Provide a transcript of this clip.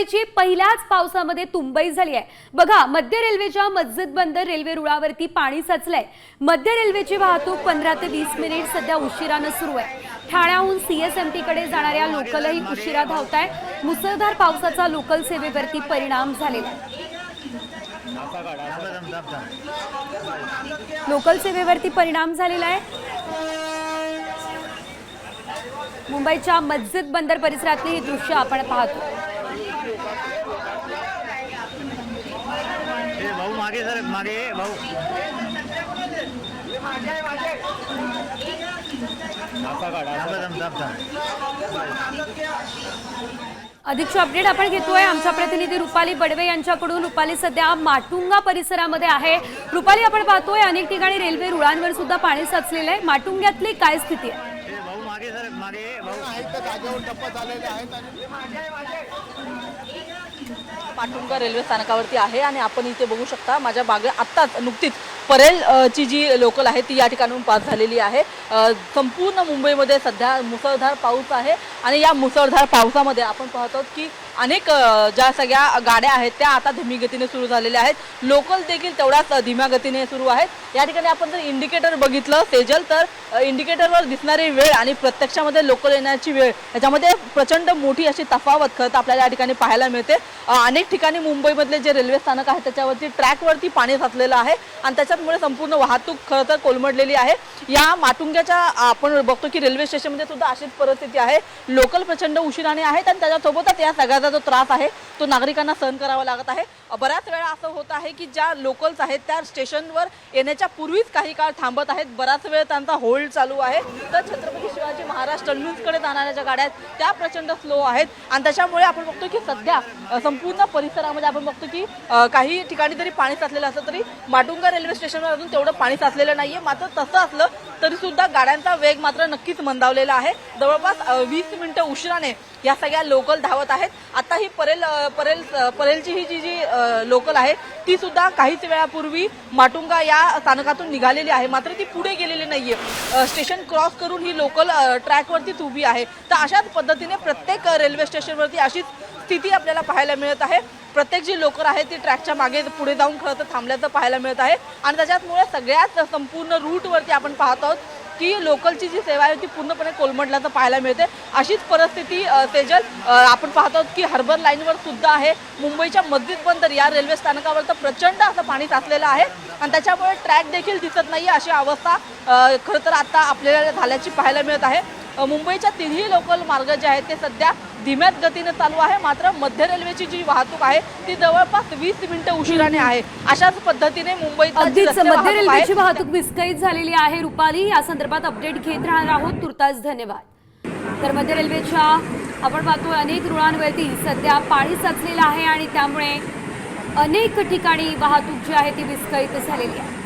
मुंबईची पहिल्याच पावसामध्ये तुंबई झाली आहे. बघा मध्य रेल्वेच्या मस्जिद बंदर रेल्वे रुळावरती पाणी साचलंय. मध्य रेल्वेची वाहतूक पंधरा ते वीस मिनिट सध्या उशिरानं सुरू आहे. ठाण्याहून सीएसएमटी कडे जाणाऱ्या लोकलही उशिरा धावत आहे मुसळधार पावसाचा लोकल सेवेवरती परिणाम झालेला आहे. लोकल सेवेवरती परिणाम झालेला आहे. मुंबईच्या मस्जिद बंदर परिसरातली ही दृश्य आपण पाहतो ए भाऊ मागे सर मागे भाऊ. अधिकचे अपडेट आपण घेतोय. आमच्या प्रतिनिधी रुपाली बडवे यांच्याकडून. रुपाली सध्या माटुंगा परिसरामध्ये आहे. रुपाली आपण पाहतोय अनेक ठिकाणी रेल्वे रुळांवर सुद्धा पाणी साचलेलं आहे. माटुंग्यातली काय स्थिती आहे? भाऊ. पाटुंगा रेल्वे स्थानकावरती आहे आणि आपण इथे बघू शकता माझ्या मागे आत्ताच नुकतीच परेल ची जी लोकल आहे ती या ठिकाणून पास झालेली आहे. संपूर्ण मुंबईमध्ये सध्या मुसळधार पाऊस आहे आणि या मुसळधार पावसामध्ये आपण पाहतो की अनेक ज्या सगळ्या गाड्या आहेत त्या आता धीमी गतीने सुरू झालेल्या आहेत. लोकल देखील तेवढ्याच धीम्या गतीने सुरू आहेत. या ठिकाणी आपण जर इंडिकेटर बघितलं सेजल तर इंडिकेटरवर दिसणारी वेळ आणि प्रत्यक्षामध्ये लोकल येण्याची वेळ याच्यामध्ये प्रचंड मोठी अशी तफावत खरं तर आपल्याला या ठिकाणी पाहायला मिळते. अनेक ठिकाणी मुंबईमधले जे रेल्वे स्थानक आहे त्याच्यावरती ट्रॅकवरती पाणी साचलेलं आहे आणि त्याच्यामुळे संपूर्ण वाहतूक खरं तर कोलमडलेली आहे. या माटुंग्याच्या आपण बघतो की रेल्वे स्टेशनमध्ये सुद्धा अशीच परिस्थिती आहे. लोकल प्रचंड उशिराने आहेत आणि त्याच्यासोबतच या सगळ्याचा जो त्रास आहे तो नागरिकांना सहन करावा लागत आहे. बऱ्याच वेळा असं होत आहे की ज्या लोकल्स आहेत त्या स्टेशनवर येण्याच्या पूर्वीच काही काळ थांबत आहेत. बराच वेळ त्यांचा होल्ड चालू आहे. तर छत्रपती शिवाजी महाराज टर्मिनसकडे जाणाऱ्या ज्या गाड्या आहेत त्या प्रचंड स्लो आहेत. आणि त्याच्यामुळे आपण बघतो की सध्या संपूर्ण परिसरामध्ये आपण बघतो की काही ठिकाणी तरी पाणी साचलेलं असलं तरी माटुंगा रेल्वे स्टेशनवर अजून तेवढं पाणी साचलेलं नाहीये. मात्र तसं असलं तरी सुद्धा गाड्यांचा वेग मात्र नक्कीच मंदावलेला आहे. जवळपास वीस मिनिटं उशिराने या सगळ्या लोकल धावत आहेत. आता ही परेल परेल परेलची ही जी जी लोकल आहे ती सुद्धा काहीच वेळापूर्वी माटुंगा या स्थानकातून निघालेली आहे. मात्र ती पुढे गेलेली नाहीये. स्टेशन क्रॉस करून ही लोकल ट्रॅकवरतीच उभी आहे. तर अशाच पद्धतीने प्रत्येक रेल्वे स्टेशनवरती अशीच स्थिती आपल्याला पाहायला मिळत आहे. प्रत्येक जी लोकर आहे ती ट्रॅकच्या मागे पुढे जाऊन खरं तर थांबल्याचं पाहायला मिळत आहे. आणि त्याच्यामुळे सगळ्याच संपूर्ण रूटवरती आपण पाहत आहोत की लोकलची जी सेवा आहे ती पूर्णपणे कोलमडल्याचं पाहायला मिळते अशीच परिस्थिती तेजल आपण पाहत आहोत की हार्बर लाईनवर सुद्धा आहे. मुंबईच्या मस्जिद बंदर या रेल्वे स्थानकावर तर प्रचंड असं पाणी साचलेलं आहे. आणि त्याच्यामुळे ट्रॅक देखील दिसत नाही अशी अवस्था खरं तर आता आपल्याला झाल्याची पाहायला मिळत आहे. मुंबईच्या तिन्ही लोकल मार्ग जे आहेत ते सध्या धीम्याच गतीने चालू आहे. मात्र मध्य रेल्वेची जी वाहतूक आहे ती जवळपास वीस मिनिटं उशिराने आहे. अशाच पद्धतीने मुंबईत अगदीच मध्य. रेल्वेची वाहतूक विस्कळीत झालेली आहे. रुपाली या संदर्भात अपडेट घेत राहणार आहोत. तुर्तास धन्यवाद. तर मध्य रेल्वेच्या आपण पाहतोय अनेक रुळांवरती सध्या पाणी साचलेलं आहे आणि त्यामुळे अनेक ठिकाणी वाहतूक जी आहे ती विस्कळीत झालेली आहे.